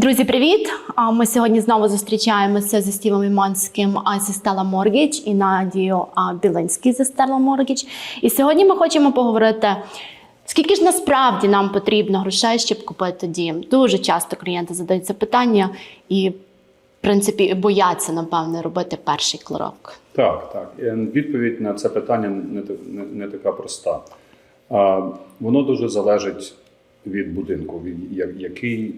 Друзі, привіт! Ми сьогодні знову зустрічаємося зі Стівом Іманським зі Stella Mortgage і Надією Білинський зі Stella Mortgage. І сьогодні ми хочемо поговорити, скільки ж насправді нам потрібно грошей, щоб купити дім. Дуже часто клієнти задають це питання і, в принципі, бояться, напевне, робити перший крок. Так, так. Відповідь на це питання не, не, не така проста. А, воно дуже залежить від будинку, від який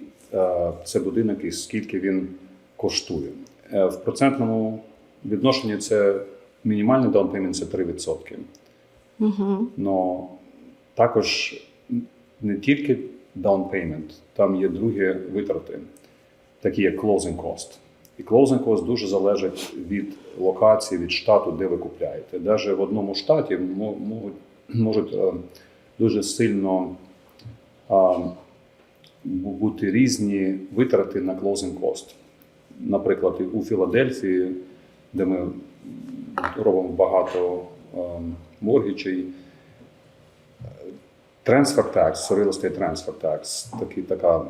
це будинок і скільки він коштує. Е, в процентному відношенні це мінімальний payment – це 3%. Угу. Но також не тільки payment, там є другі витрати, такі як closing cost. І closing cost дуже залежить від локації, від штату, де ви купляєте. Навіть в одному штаті можуть, можуть е, дуже сильно бути різні витрати на closing cost. Наприклад, у Філадельфії, де ми робимо багато ем, моргічей, Transfer tax, real estate transfer tax, такий, така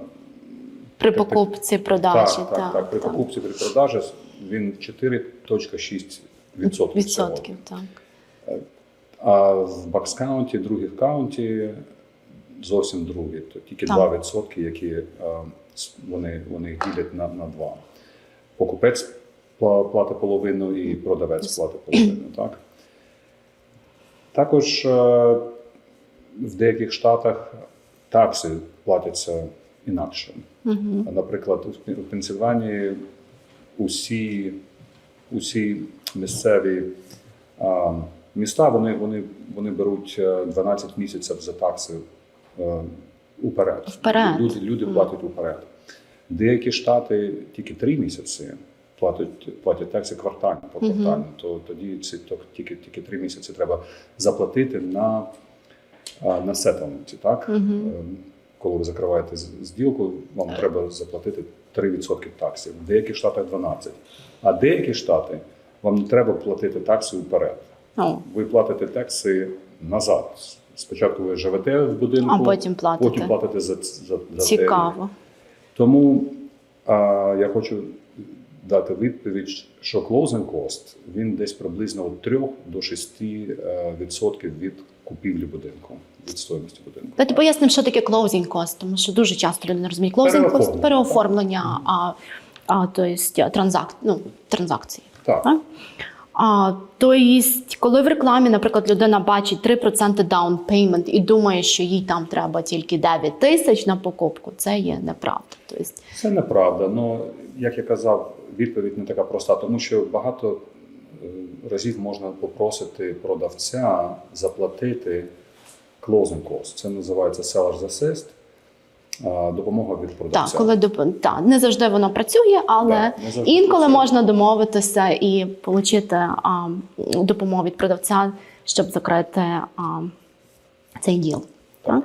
При покупці, продажі. так, так, так, при покупці при продажі він 4,6% відсотків. Відсотків, так. А в Бакс-каунті, других каунті зовсім другі. То тільки Так. 2%, які е, вони, вони ділять на, на два. Покупець пла- платить половину і продавець платить половину. Так? Також е, в деяких штатах такси платяться інакше. Угу. Наприклад, у Пен- у Пенсильванії усі, усі місцеві а, міста вони, вони, вони беруть е, 12 місяців за такси е, уперед. Вперед. Люди, люди платять уперед. Деякі штати тільки 3 місяці платять, платять такси квартально, по квартально, то тоді ці, то, тільки, тільки 3 місяці треба заплатити на, а, на сетленті, так? Ем, коли ви закриваєте зділку, вам треба заплатити 3% таксів. В деяких штатах 12%. А деякі штати вам не треба платити такси вперед. Ви платите такси назад. Спочатку ви живете в будинку, а потім платите. потім платите за, за, за Цікаво. Тому а, я хочу дати відповідь, що closing cost він десь приблизно від 3 до 6 е, відсотків від купівлі будинку, від стоїмості будинку. Давайте пояснимо, що таке closing cost, тому що дуже часто люди не розуміють. Closing cost Переоформлення, – переоформлення, а, а, то есть, транзак, ну, транзакції. Так. Так? А, то есть, коли в рекламі, наприклад, людина бачить 3% down payment і думає, що їй там треба тільки 9 тисяч на покупку, це є неправда. Тобто, Це неправда. Ну, як я казав, відповідь не така проста, тому що багато е, разів можна попросити продавця заплатити closing cost. Це називається seller's assist, допомога від так, продавця. коли доп... так, не завжди воно працює, але Так, завжди інколи працює. можна домовитися і отримати а, допомогу від продавця, щоб закрити а, цей діл. Так?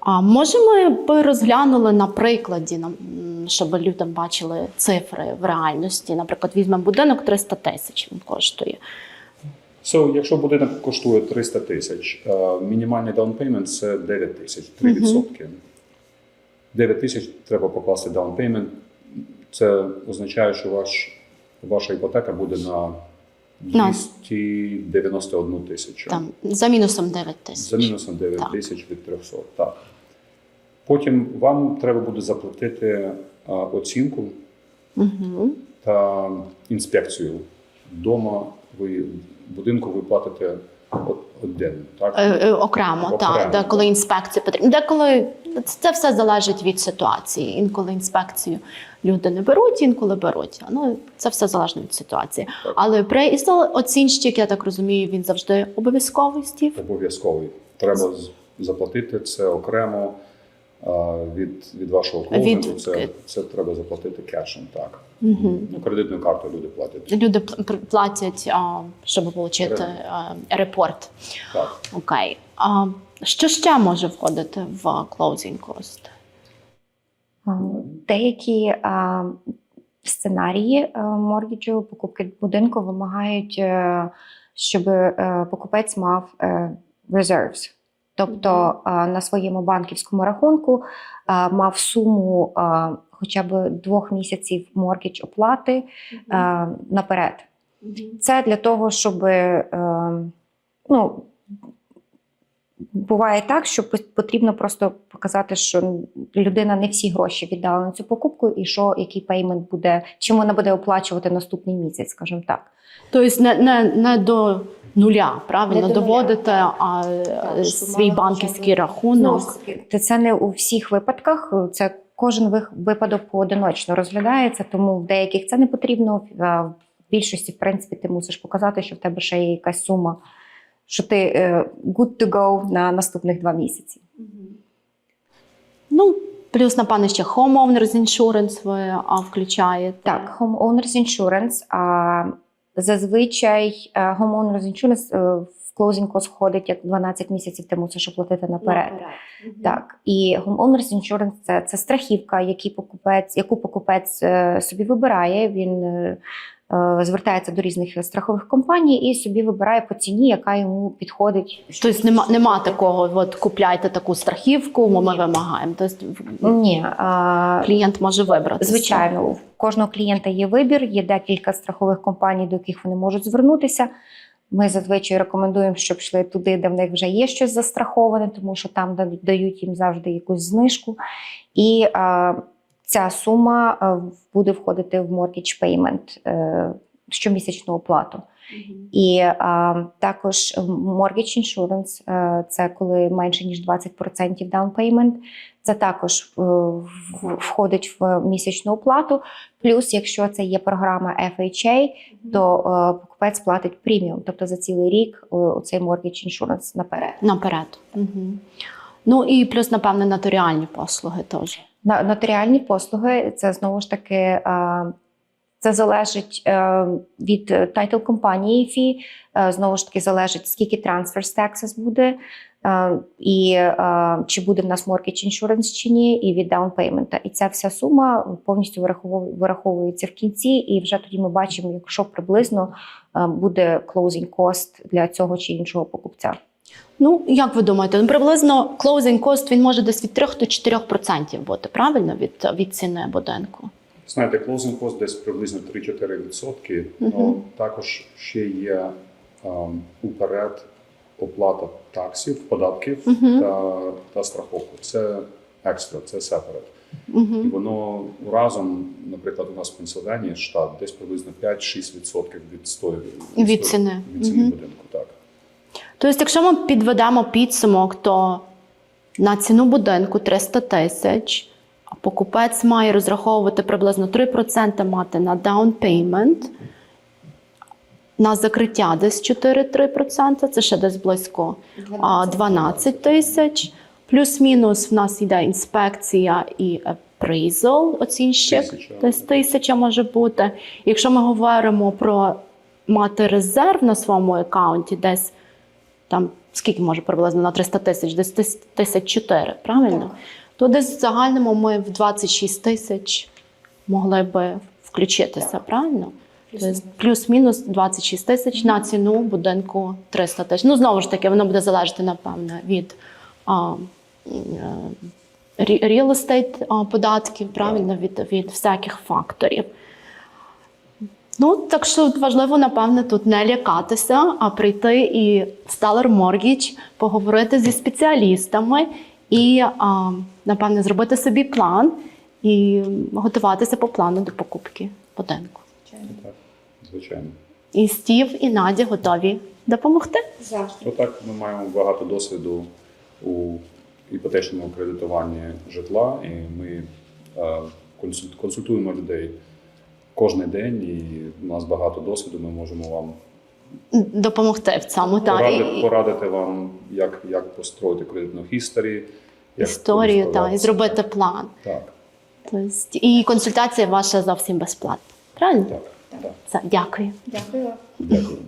А може, ми би розглянули на прикладі, щоб люди бачили цифри в реальності. Наприклад, візьмемо будинок 300 тисяч він коштує. So, якщо будинок коштує 300 тисяч, е, мінімальний payment – це 9 тисяч, 3%. 9 тисяч треба покласти down payment. Це означає, що ваш, ваша іпотека буде на На. 291 тисячу. Там за мінусом 9 тисяч. За мінусом 9 Так. тисяч від 300. Так. Потім вам треба буде заплатити а, оцінку Угу. та інспекцію. Дома ви в будинку ви платите о- отдельно, так? Е, е, окремо, Окремо, так, деколи інспекція потрібна. Деколи це все залежить від ситуації. Інколи інспекцію люди не беруть, інколи беруть. Ну це все залежно від ситуації. Так. Але при оцінщик, я так розумію, він завжди обов'язковий стів. Обов'язковий. Треба заплатити це окремо від, від вашого клоузингу. Від- Це, це треба заплатити кешем, так. Угу. Ну, кредитною картою люди платять. Люди пл- платять, а, щоб отримати репорт. Так. Окей. А що ще може входити в closing cost? Деякі а, сценарії а, моргіджу покупки будинку вимагають, е, щоб е, покупець мав е, reserves. Тобто на своєму банківському рахунку мав суму хоча б двох місяців моргідж оплати наперед. Це для того, щоб е, ну, буває так, що потрібно просто показати, що людина не всі гроші віддала на цю покупку, і що який пеймент буде, чим вона буде оплачувати наступний місяць, скажімо так. Тобто не, не, не до нуля, правильно Не до нуля. а, що свій банківський рахунок. Це, це не у всіх випадках. Це кожен випадок поодиночно розглядається, тому в деяких це не потрібно. В більшості, в принципі, ти мусиш показати, що в тебе ще є якась сума, що ти е, good to go на наступних два місяці. Ну, плюс, напевно, ще homeowners insurance ви а, включаєте. Так, homeowners insurance. А, зазвичай гомон homeowners е, в клоузінку сходить як 12 місяців, ти мусиш оплатити наперед. Так, і homeowners insurance – це, це страхівка, які покупець, яку покупець е, собі вибирає. Він е, е, звертається до різних страхових компаній і собі вибирає по ціні, яка йому підходить. Тобто нема, нема такого, от купляйте таку страхівку, ми, ми вимагаємо. Тобто Ні, клієнт може вибрати. звичайно, у кожного клієнта є вибір, є декілька страхових компаній, до яких вони можуть звернутися. Ми зазвичай рекомендуємо, щоб йшли туди, де в них вже є щось застраховане, тому що там дають їм завжди якусь знижку. І ця сума буде входити в mortgage payment, е, щомісячну оплату. І а, також mortgage insurance е, – це коли менше ніж 20% down payment. Це також е, в- входить в місячну оплату. Плюс, якщо це є програма FHA, то е, покупець платить преміум, тобто за цілий рік е, цей mortgage insurance наперед. Наперед. Угу. Ну і плюс, напевне, нотаріальні послуги теж. Нотаріальні послуги це знову ж таки е, це залежить е, від тайтл компанії фі. Е, Знову ж таки, залежить скільки transfer taxes буде, і чи буде в нас mortgage insurance чи ні, і від payment. І ця вся сума повністю вираховується в кінці, і вже тоді ми бачимо, якщо приблизно буде closing cost для цього чи іншого покупця. Ну, як ви думаєте, ну, приблизно closing cost він може десь від 3 до 4% бути, правильно, від, від ціни будинку? Знаєте, closing cost десь приблизно 3-4%. Мгм. Ну, також ще є ем, уперед оплата таксів, податків Мгм. та, та страховку. Це екстра, це separate. Угу. І воно разом, наприклад, у нас в Пенсильванії штат десь приблизно 5-6% від стої Від ціни. від ціни Мгм. будинку. Так. Тобто, якщо ми підведемо підсумок, то на ціну будинку 300 тисяч, а покупець має розраховувати приблизно 3% мати на down payment, на закриття десь 4-3%, це ще десь близько 12 тисяч. Плюс-мінус в нас йде інспекція і appraisal, оцінщик, Тисяча. десь тисяча може бути. Якщо ми говоримо про мати резерв на своєму аккаунті, десь там скільки може приблизно на 300 тисяч, десь тисяч чотири, правильно? То десь в загальному ми в 26 тисяч могли би включитися, правильно? Тобто плюс-мінус 26 тисяч на ціну будинку 300 тисяч. Ну, знову ж таки, воно буде залежати, напевне, від а, е, real estate податків, правильно, від, від всяких факторів. Ну, так що важливо, напевне, тут не лякатися, а прийти і Stellar Mortgage, поговорити зі спеціалістами і, а, напевне, зробити собі план і готуватися по плану до покупки будинку. Так, звичайно. І Стів, і Надя готові допомогти. Отак ми маємо багато досвіду у іпотечному кредитуванні житла, і ми е, консультуємо людей кожен день, і у нас багато досвіду. Ми можемо вам Допомогти в цьому та порадити, і, порадити вам, як, як построїти кредитну історію, історію, та і зробити план. Так, Тобто, і консультація ваша зовсім безплатна. Правильно? так, так. Це дякую. Дякую. Дякую.